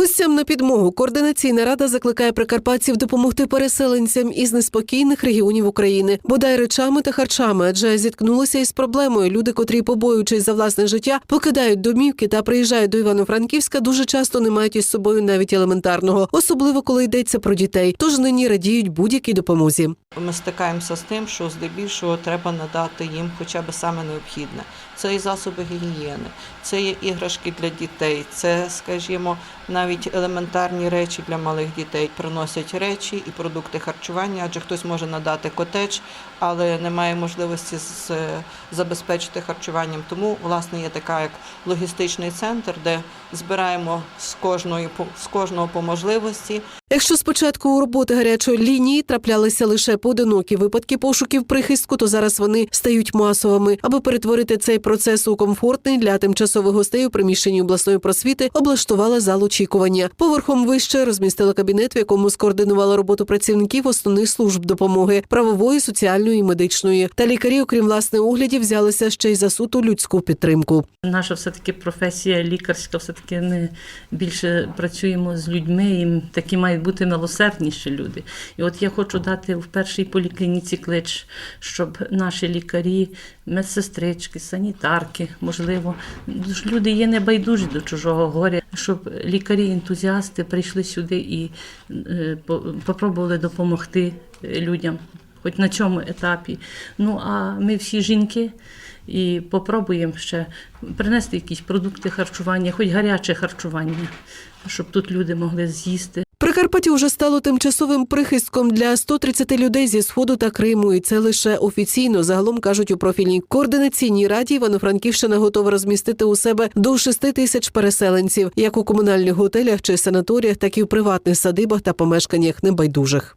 Гостям на підмогу координаційна рада закликає прикарпатців допомогти переселенцям із неспокійних регіонів України, бодай речами та харчами, адже зіткнулися із проблемою. Люди, котрі побоюючись за власне життя, покидають домівки та приїжджають до Івано-Франківська, дуже часто не мають із собою навіть елементарного, особливо коли йдеться про дітей. Тож нині радіють будь-якій допомозі. Ми стикаємося з тим, що здебільшого треба надати їм хоча б саме необхідне. Це і засоби гігієни, це є іграшки для дітей, це, скажімо, навіть елементарні речі для малих дітей. Приносять речі і продукти харчування, адже хтось може надати котеч, але немає можливості з- забезпечити харчуванням. Тому, власне, є така як логістичний центр, де збираємо з кожної з кожного по можливості Якщо спочатку у роботи гарячої лінії траплялися лише поодинокі випадки пошуків прихистку, то зараз вони стають масовими. Аби перетворити цей процес у комфортний для тимчасових гостей у приміщенні обласної просвіти, облаштувала зал очікування. Поверхом вище розмістили кабінет, в якому скоординували роботу працівників основних служб допомоги правової, соціальної і медичної. Та лікарі, окрім власне оглядів, взялися ще й за суту людську підтримку. Наша все-таки професія лікарська, все-таки ми більше працюємо з людьми, і такі мають бути милосердніші люди. І от я хочу дати в першій поліклініці клич, щоб наші лікарі, медсестрички, санітарки, можливо, люди є небайдужі до чужого горя, щоб лікарі-ентузіасти прийшли сюди і е, попробували допомогти людям. Хоч на цьому етапі. Ну а ми всі жінки і попробуємо ще принести якісь продукти харчування, хоч гаряче харчування, щоб тут люди могли з'їсти. Прикарпаття вже стало тимчасовим прихистком для 130 людей зі сходу та Криму, і це лише офіційно. Загалом кажуть у профільній координаційній раді Івано-Франківщина готова розмістити у себе до 6 тисяч переселенців, як у комунальних готелях чи санаторіях, так і в приватних садибах та помешканнях небайдужих.